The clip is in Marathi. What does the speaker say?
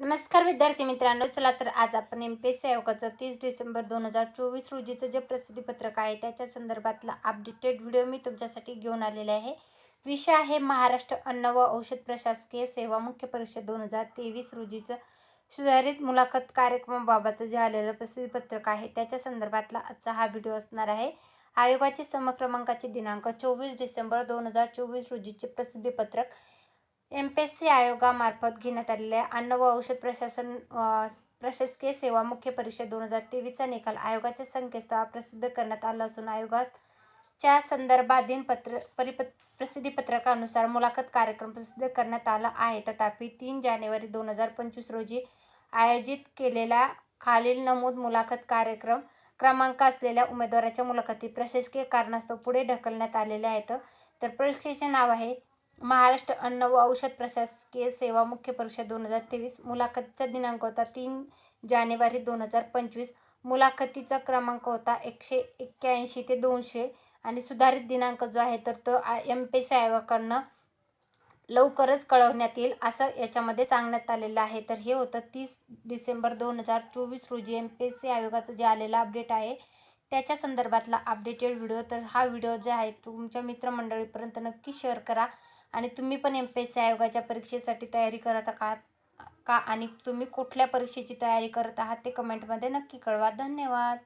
नमस्कार विद्यार्थी मित्रांनो चला तर आज आपण एम पी एस सी आयोगाचं तीस डिसेंबर दोन हजार चोवीस रोजीचं जे प्रसिद्धीपत्रक आहे त्याच्या संदर्भातला अपडेटेड व्हिडिओ मी तुमच्यासाठी घेऊन आलेले आहे. विषय आहे महाराष्ट्र अन्न व औषध प्रशासकीय सेवा मुख्य परीक्षा दोन हजार तेवीस रोजीचं सुधारित मुलाखत कार्यक्रमाबाबतचं जे आलेलं प्रसिद्धीपत्रक आहे त्याच्या संदर्भातला आजचा हा व्हिडिओ असणार आहे. आयोगाचे समक्रमांकाचे दिनांक चोवीस डिसेंबर दोन हजार चोवीस रोजीचे प्रसिद्धीपत्रक एम पी एस सी आयोगामार्फत घेण्यात आलेल्या अन्न व औषध प्रशासन प्रशासकीय सेवा मुख्य परीक्षा दोन हजार तेवीसचा निकाल आयोगाच्या संकेतस्थळावर प्रसिद्ध करण्यात आला असून आयोगाच्या संदर्भाधीन पत्र परिप प्रसिद्धीपत्रकानुसार मुलाखत कार्यक्रम प्रसिद्ध करण्यात आला आहे. तथापि तीन जानेवारी दोन हजार पंचवीस रोजी आयोजित केलेला खालील नमूद मुलाखत कार्यक्रम क्रमांक असलेल्या उमेदवाराच्या मुलाखती प्रशासकीय कारणास्तव पुढे ढकलण्यात आलेल्या आहेत. तर परीक्षेचे नाव आहे महाराष्ट्र अन्न व औषध प्रशासकीय सेवा मुख्य परीक्षा दोन हजार तेवीस. मुलाखतीचा दिनांक होता तीन जानेवारी दोन हजार पंचवीस. मुलाखतीचा क्रमांक होता एकशे एक्क्याऐंशी ते दोनशे. आणि सुधारित दिनांक जो आहे तर तो एम पी सी आयोगाकडनं लवकरच कळवण्यात येईल असं याच्यामध्ये सांगण्यात आलेलं आहे. तर हे होतं तीस डिसेंबर दोन हजार चोवीस रोजी एम पी एस सी आयोगाचं जे आलेलं अपडेट आहे त्याच्या संदर्भातला अपडेटेड व्हिडिओ. तर हा व्हिडिओ जे आहे तुमच्या मित्रमंडळीपर्यंत नक्की शेअर करा. आणि तुम्ही पण एम पी एस सी आयोगाच्या परीक्षेसाठी तयारी करत आहात का? आणि तुम्ही कुठल्या परीक्षेची तयारी करत आहात ते कमेंटमध्ये नक्की कळवा. धन्यवाद.